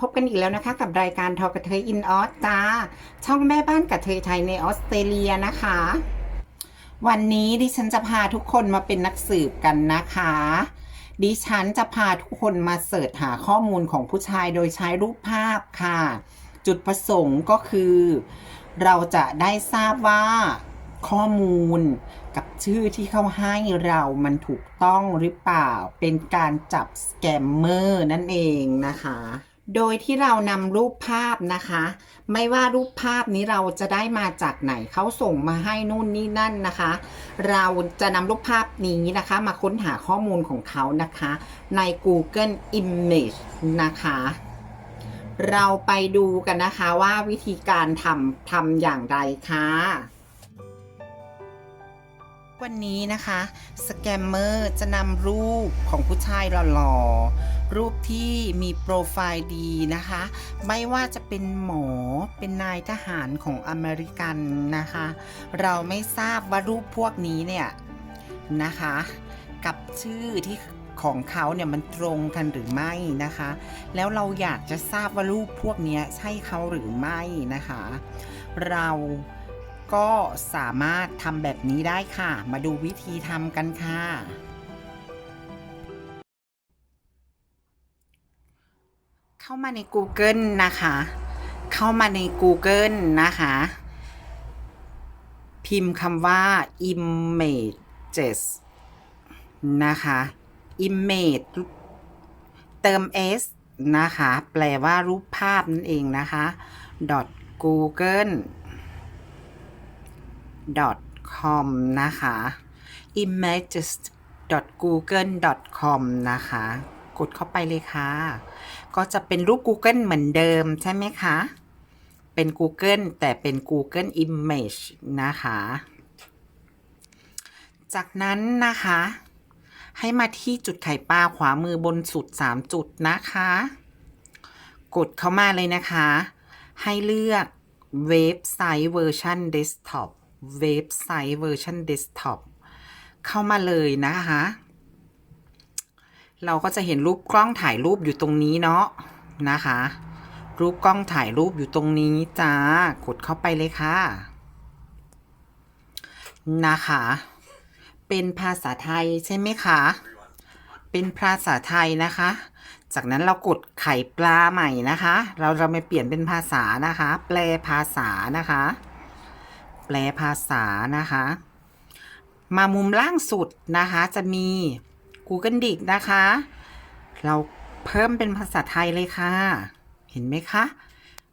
พบกันอีกแล้วนะคะ กับรายการทอกระเทยอินออสจ้า ช่องแม่บ้านกระเทยไทยในออสเตรเลียนะคะ วันนี้ดิฉันจะพาทุกคนมาเป็นนักสืบกันนะคะ ดิฉันจะพาทุกคนมาเสิร์ชหาข้อมูลของผู้ชายโดยใช้รูปภาพค่ะ จุดประสงค์ก็คือ เราจะได้ทราบว่าข้อมูลกับชื่อที่เขาให้เรามันถูกต้องหรือเปล่า เป็นการจับสแกมเมอร์นั่นเองนะคะ โดยที่เรานำรูปภาพนะคะ ไม่ว่ารูปภาพนี้เราจะได้มาจากไหนเขาส่งมาให้นู่นนี่นั่นนะคะ เราจะนำรูปภาพนี้นะคะ มาค้นหาข้อมูลของเขานะคะ ใน Google Image นะคะ เราไปดูกันนะคะว่าวิธีการทำทำอย่างไรคะวันนี้นะคะสแกมเมอร์จะนำรูปของผู้ชายหล่อๆ รูปที่มีโปรไฟล์ดีนะคะ ไม่ว่าจะเป็นหมอเป็นนายทหารของอเมริกันนะคะ เราไม่ทราบว่ารูปพวกนี้เนี่ยนะคะ กับชื่อที่ของเขาเนี่ยมันตรงกันหรือไม่นะคะ แล้วเราอยากจะทราบว่ารูปพวกนี้ใช่เขาหรือไม่นะคะ เราก็สามารถทำแบบนี้ได้ค่ะ มาดูวิธีทำกันค่ะ เข้ามาใน Google นะคะ เข้ามาใน Google นะคะ พิมพ์คำว่า images นะคะ image เติม s นะคะ แปลว่ารูปภาพนั่นเองนะคะ google com นะคะ images google com นะคะ กดเข้าไปเลยค่ะ ก็จะเป็นรูป Google เหมือนเดิมใช่ไหมคะ เป็น Google แต่เป็น Google Image นะคะ จากนั้นนะคะ ให้มาที่จุดไข่ปลาขวามือบนสุด 3 จุดนะคะ กดเข้ามาเลยนะคะ ให้เลือกเว็บไซต์เวอร์ชันเดสก์ท็อปเว็บไซต์เวอร์ชันเดสก์ท็อปเข้ามาเลยนะคะ เราก็จะเห็นรูปกล้องถ่ายรูปอยู่ตรงนี้เนาะนะคะ รูปกล้องถ่ายรูปอยู่ตรงนี้จ้ากดเข้าไปเลยค่ะ นะคะ เป็นภาษาไทยใช่ไหมคะ เป็นภาษาไทยนะคะ จากนั้นเรากดไข่ปลาใหม่นะคะ เราจะไม่เปลี่ยนเป็นภาษานะคะ แปลภาษานะคะ แปลภาษานะคะ มามุมล่างสุดนะคะจะมี Google d i c นะคะ เราเพิ่มเป็นภาษาไทยเลยค่ะ เห็นไหมคะ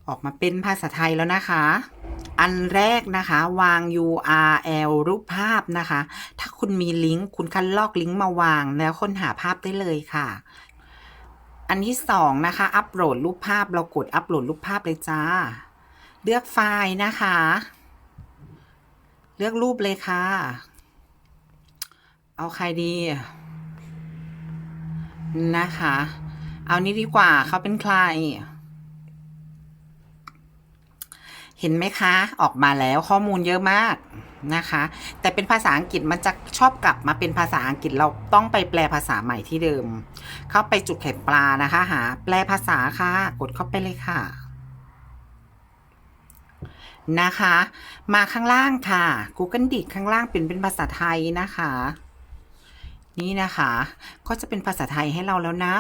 ออกมาเป็นภาษาไทยแล้วนะคะ อันแรกนะคะ วาง URL รูปภาพนะคะ ถ้าคุณมีลิงก์คุณคันลอกลิงก์มาวางแล้วค้นหาภาพได้เลยค่ะ อันที่สองนะคะ อัปโหลดรูปภาพ เรากดอัปโหลดรูปภาพเลยจ้า เลือกไฟล์นะคะ เลือกรูปเลยค่ะ เอาใครดี นะคะ เอานี้ดีกว่าเขาเป็นใคร เห็นไหมคะ ออกมาแล้วข้อมูลเยอะมากนะคะ แต่เป็นภาษาอังกฤษมันจะชอบกลับมาเป็นภาษาอังกฤษเราต้องไปแปลภาษาใหม่ที่เดิม เข้าไปจุดไข่ปลานะคะ หา แปลภาษาค่ะ กดเข้าไปเลยค่ะนะคะ มาข้างล่างค่ะ Google d i c ข้างล่างเป็นเป็นภาษาไทยนะคะ นี่นะคะก็จะเป็นภาษาไทยให้เราแล้วนะ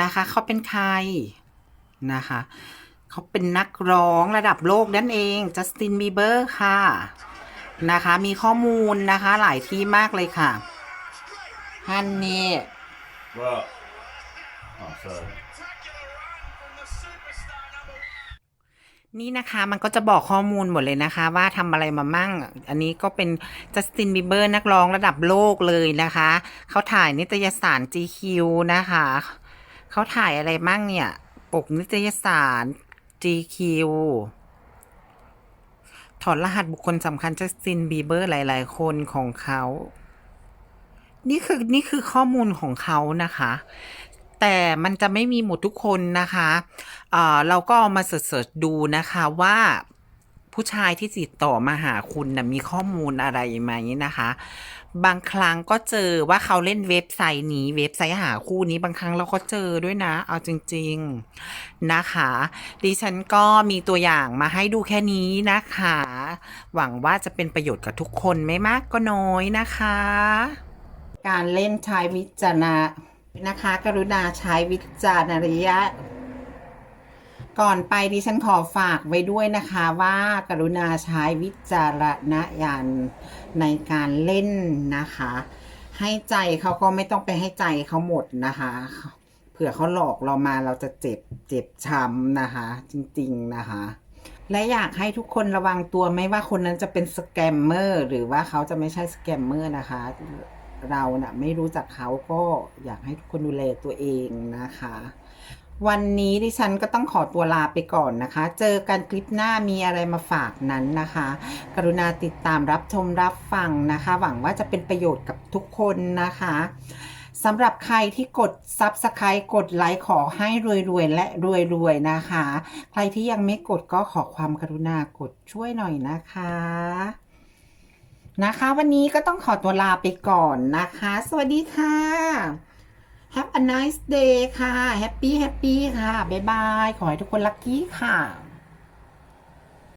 นะคะ เขาเป็นใครนะคะ เขาเป็นนักร้องระดับโลกนั่นเองจัสตินบีเบอร์ค่ะนะคะ มีข้อมูลนะคะหลายที่มากเลยค่ะฮันนี่ Well, oh, sorry. นี่นะคะมันก็จะบอกข้อมูลหมดเลยนะคะ ว่าทำอะไรมามั่ง อันนี้ก็เป็นจัสตินบีเบอร์นักร้องระดับโลกเลยนะคะ เขาถ่ายนิตยสาร GQ นะคะ เขาถ่ายอะไรมั่งเนี่ย ปกนิตยสาร GQ ถอดรหัสบุคคลสำคัญจัสตินบีเบอร์หลาย ๆ คนของเขา นี่คือนี่คือข้อมูลของเขานะคะ แต่มันจะไม่มีหมดทุกคนนะคะเเราก็เอามาเสิร์ชดูนะคะว่าผู้ชายที่ติดต่อมาหาคุณนะมีข้อมูลอะไรไหมนะคะ บางครั้งก็เจอว่าเขาเล่นเว็บไซต์นี้ เว็บไซต์หาคู่นี้บางครั้งเราก็เจอด้วยนะ เอาจริง ๆนะคะ ดิฉันก็มีตัวอย่างมาให้ดูแค่นี้นะคะ หวังว่าจะเป็นประโยชน์กับทุกคนไม่มากก็น้อยนะคะ การเล่นใช้วิจารณ นะคะ กรุณาใช้วิจารณญาณก่อนไปดิฉันขอฝากไว้ด้วยนะคะว่ากรุณาใช้วิจารณญาณในการเล่นนะคะ ให้ใจเขาก็ไม่ต้องไปให้ใจเขาหมดนะคะเผื่อเขาหลอกเรามาเราจะเจ็บเจ็บช้ำนะคะ จริงๆนะคะ และอยากให้ทุกคนระวังตัวไม่ว่าคนนั้นจะเป็นสแกมเมอร์หรือว่าเขาจะไม่ใช่สแกมเมอร์นะคะ เราเนะ่ะไม่รู้จักเขาก็อยากให้ทุกคนดูแลตัวเองนะคะ วันนี้ดิฉันก็ต้องขอตัวลาไปก่อนนะคะ เจอกันคลิปหน้ามีอะไรมาฝากนั้นนะคะ กรุณาติดตามรับชมรับฟังนะคะ หวังว่าจะเป็นประโยชน์กับทุกคนนะคะสำหรับใครที่กด Subscribe กดไลค์ขอให้รวยๆ และรวยๆ นะคะ ใครที่ยังไม่กดก็ขอความกรุณากดช่วยหน่อยนะคะ นะคะ วันนี้ก็ต้องขอตัวลาไปก่อนนะคะ สวัสดีค่ะ Have a nice day ค่ะ Happy Happy ค่ะ บ๊ายบาย ขอให้ทุกคนลัคกี้ค่ะ